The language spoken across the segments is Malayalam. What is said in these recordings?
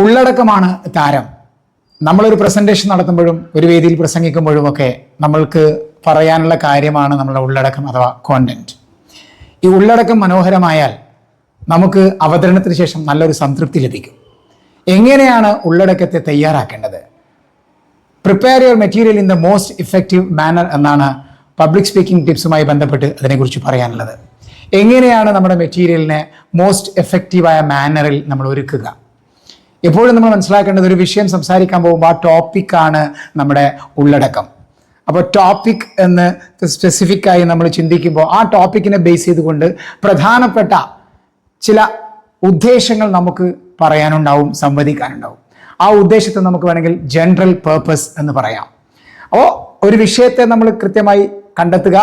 ഉള്ളടക്കമാണ് താരം. നമ്മളൊരു പ്രസന്റേഷൻ നടത്തുമ്പോഴും ഒരു വേദിയിൽ പ്രസംഗിക്കുമ്പോഴും ഒക്കെ നമ്മൾക്ക് പറയാനുള്ള കാര്യമാണ് നമ്മുടെ ഉള്ളടക്കം അഥവാ കോണ്ടന്റ് ഈ ഉള്ളടക്കം മനോഹരമായാൽ നമുക്ക് അവതരണത്തിന് ശേഷം നല്ലൊരു സംതൃപ്തി ലഭിക്കും. എങ്ങനെയാണ് ഉള്ളടക്കത്തെ തയ്യാറാക്കേണ്ടത്? Prepare your material in the most effective manner എന്നാണ് പബ്ലിക് സ്പീക്കിംഗ് ടിപ്സുമായി ബന്ധപ്പെട്ട് അതിനെക്കുറിച്ച് പറയാനുള്ളത്. എങ്ങനെയാണ് നമ്മുടെ മെറ്റീരിയലിനെ മോസ്റ്റ് എഫക്റ്റീവായ മാനറിൽ നമ്മൾ ഒരുക്കുക? എപ്പോഴും നമ്മൾ മനസ്സിലാക്കേണ്ടത് ഒരു വിഷയം സംസാരിക്കാൻ പോകുമ്പോൾ ആ ടോപ്പിക്കാണ് നമ്മുടെ ഉള്ളടക്കം. അപ്പോൾ ടോപ്പിക് എന്ന് സ്പെസിഫിക് ആയി നമ്മൾ ചിന്തിക്കുമ്പോൾ ആ ടോപ്പിക്കിനെ ബേസ് ചെയ്തുകൊണ്ട് പ്രധാനപ്പെട്ട ചില ഉദ്ദേശങ്ങൾ നമുക്ക് പറയാനുണ്ടാവും സംവദിക്കാനുണ്ടാവും. ആ ഉദ്ദേശത്തെ നമുക്ക് വേണമെങ്കിൽ ജനറൽ പേർപ്പസ് എന്ന് പറയാം. അപ്പോൾ ഒരു വിഷയത്തെ നമ്മൾ കൃത്യമായി കണ്ടെത്തുക.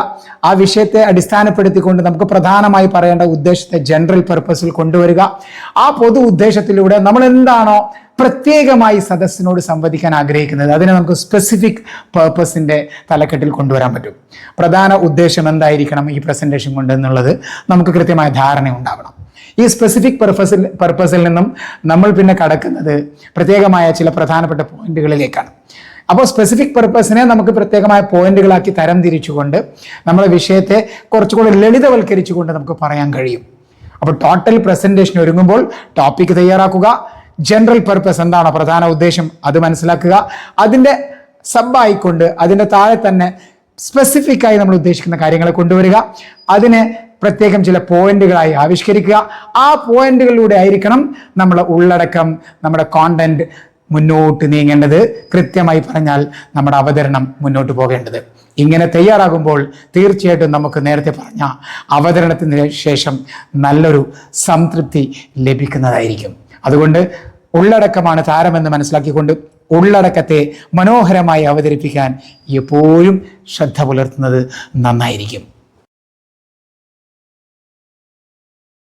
ആ വിഷയത്തെ അടിസ്ഥാനപ്പെടുത്തിക്കൊണ്ട് നമുക്ക് പ്രധാനമായി പറയേണ്ട ഉദ്ദേശത്തെ ജനറൽ പർപ്പസിൽ കൊണ്ടുവരിക. ആ പൊതു ഉദ്ദേശത്തിലൂടെ നമ്മൾ എന്താണോ പ്രത്യേകമായി സദസ്സിനോട് സംവദിക്കാൻ ആഗ്രഹിക്കുന്നത് അതിനെ നമുക്ക് സ്പെസിഫിക് പേർപ്പസിന്റെ തലക്കെട്ടിൽ കൊണ്ടുവരാൻ പറ്റും. പ്രധാന ഉദ്ദേശം എന്തായിരിക്കണം ഈ പ്രസന്റേഷൻ കൊണ്ട് എന്നുള്ളത് നമുക്ക് കൃത്യമായ ധാരണ ഉണ്ടാവണം. ഈ സ്പെസിഫിക് പർപ്പസിൽ പർപ്പസിൽ നിന്നും നമ്മൾ പിന്നെ കടക്കുന്നത് പ്രത്യേകമായ ചില പ്രധാനപ്പെട്ട പോയിന്റുകളിലേക്കാണ് അപ്പോൾ സ്പെസിഫിക് പർപ്പസിനെ നമുക്ക് പ്രത്യേകമായ പോയിന്റുകളാക്കി തരം തിരിച്ചുകൊണ്ട് നമ്മുടെ വിഷയത്തെ കുറച്ചുകൂടി ലളിതവൽക്കരിച്ചുകൊണ്ട് നമുക്ക് പറയാൻ കഴിയും. അപ്പോൾ ടോട്ടൽ പ്രസന്റേഷൻ ഒരുങ്ങുമ്പോൾ ടോപ്പിക് തയ്യാറാക്കുക ജനറൽ പർപ്പസ് എന്താണോ പ്രധാന ഉദ്ദേശം അത് മനസ്സിലാക്കുക അതിന്റെ സബായിക്കൊണ്ട് അതിന്റെ താഴെ തന്നെ സ്പെസിഫിക് ആയി നമ്മൾ ഉദ്ദേശിക്കുന്ന കാര്യങ്ങളെ കൊണ്ടുവരിക അതിനെ പ്രത്യേകം ചില പോയിന്റുകളായി ആവിഷ്കരിക്കുക. ആ പോയിന്റുകളിലൂടെ ആയിരിക്കണം നമ്മുടെ ഉള്ളടക്കം നമ്മുടെ കോണ്ടന്റ് മുന്നോട്ട് നീങ്ങേണ്ടത് കൃത്യമായി പറഞ്ഞാൽ നമ്മുടെ അവതരണം മുന്നോട്ട് പോകേണ്ടത്. ഇങ്ങനെ തയ്യാറാകുമ്പോൾ തീർച്ചയായിട്ടും നമുക്ക് നേരത്തെ പറഞ്ഞ അവതരണത്തിന് ശേഷം നല്ലൊരു സംതൃപ്തി ലഭിക്കുന്നതായിരിക്കും. അതുകൊണ്ട് ഉള്ളടക്കമാണ് താരമെന്ന് മനസ്സിലാക്കിക്കൊണ്ട് ഉള്ളടക്കത്തെ മനോഹരമായി അവതരിപ്പിക്കാൻ എപ്പോഴും ശ്രദ്ധ പുലർത്തുന്നത് നന്നായിരിക്കും.